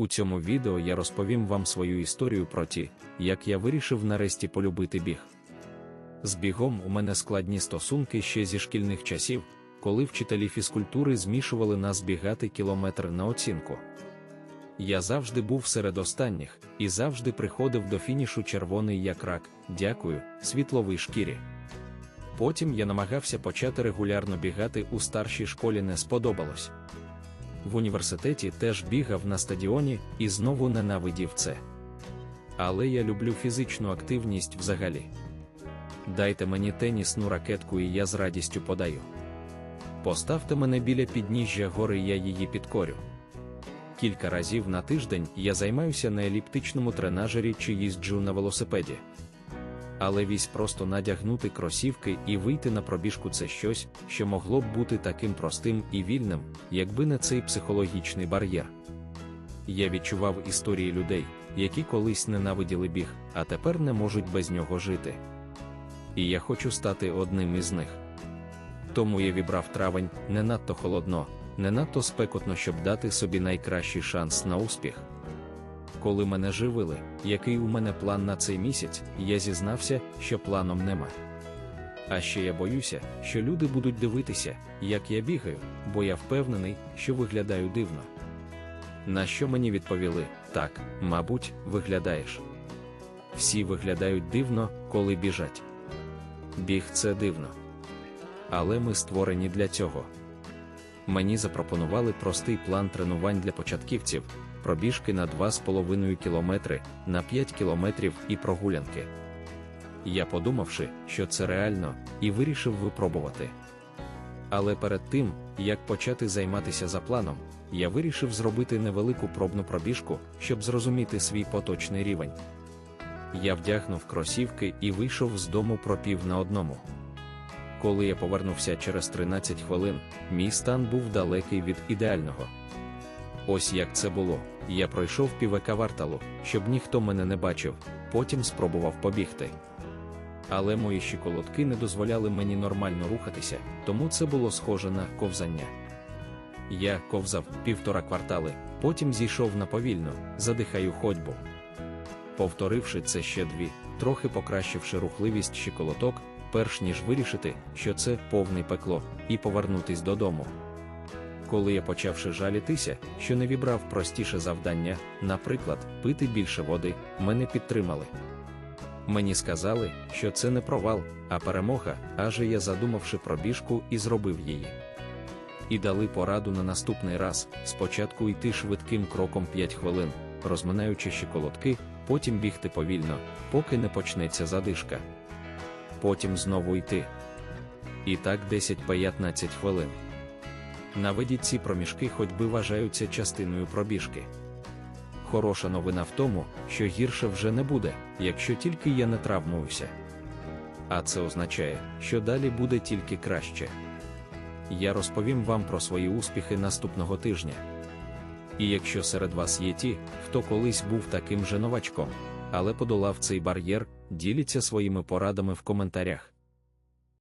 У цьому відео я розповім вам свою історію про ті, як я вирішив нарешті полюбити біг. З бігом у мене складні стосунки ще зі шкільних часів, коли вчителі фізкультури змішували нас бігати кілометр на оцінку. Я завжди був серед останніх і завжди приходив до фінішу червоний як рак, дякую, світловій шкірі. Потім я намагався почати регулярно бігати у старшій школі не сподобалось. В університеті теж бігав на стадіоні і знову ненавидів це. Але я люблю фізичну активність взагалі. Дайте мені тенісну ракетку, і я з радістю подаю. Поставте мене біля підніжжя гори, я її підкорю. Кілька разів на тиждень я займаюся на еліптичному тренажері чи їзджу на велосипеді. Але вісь просто надягнути кросівки і вийти на пробіжку це щось, що могло б бути таким простим і вільним, якби не цей психологічний бар'єр. Я відчував історії людей, які колись ненавиділи біг, а тепер не можуть без нього жити. І я хочу стати одним із них. Тому я вібрав травень не надто холодно, не надто спекотно, щоб дати собі найкращий шанс на успіх. Коли мене живили, який у мене план на цей місяць, я зізнався, що планом нема. А ще я боюся, що люди будуть дивитися, як я бігаю, бо я впевнений, що виглядаю дивно. На що мені відповіли: так, мабуть, виглядаєш. Всі виглядають дивно, коли біжать. Біг це дивно. Але ми створені для цього. Мені запропонували простий план тренувань для початківців, пробіжки на 2,5 кілометри, на 5 кілометрів і прогулянки. Я подумавши, що це реально, і вирішив випробувати. Але перед тим, як почати займатися за планом, я вирішив зробити невелику пробну пробіжку, щоб зрозуміти свій поточний рівень. Я вдягнув кросівки і вийшов з дому про пів на одному. Коли я повернувся через 13 хвилин, мій стан був далекий від ідеального. Ось як це було. Я пройшов півекаварталу, щоб ніхто мене не бачив, потім спробував побігти. Але мої щиколотки не дозволяли мені нормально рухатися, тому це було схоже на ковзання. Я ковзав півтора квартали, потім зійшов на повільну, задихаю ходьбу. Повторивши це ще дві, трохи покращивши рухливість щиколоток, перш ніж вирішити, що це повне пекло, і повернутись додому. Коли я почавши жалітися, що не вібрав простіше завдання, наприклад, пити більше води, мене підтримали. Мені сказали, що це не провал, а перемога, аже я задумавши пробіжку і зробив її. І дали пораду на наступний раз спочатку йти швидким кроком 5 хвилин, розминаючи щиколотки, потім бігти повільно, поки не почнеться задишка. Потім знову йти. І так 10-15 хвилин. Наведіть ці проміжки ходьби вважаються частиною пробіжки. Хороша новина в тому, що гірше вже не буде, якщо тільки я не травмуюся. А це означає, що далі буде тільки краще. Я розповім вам про свої успіхи наступного тижня. І якщо серед вас є ті, хто колись був таким же новачком, але подолав цей бар'єр, діліться своїми порадами в коментарях.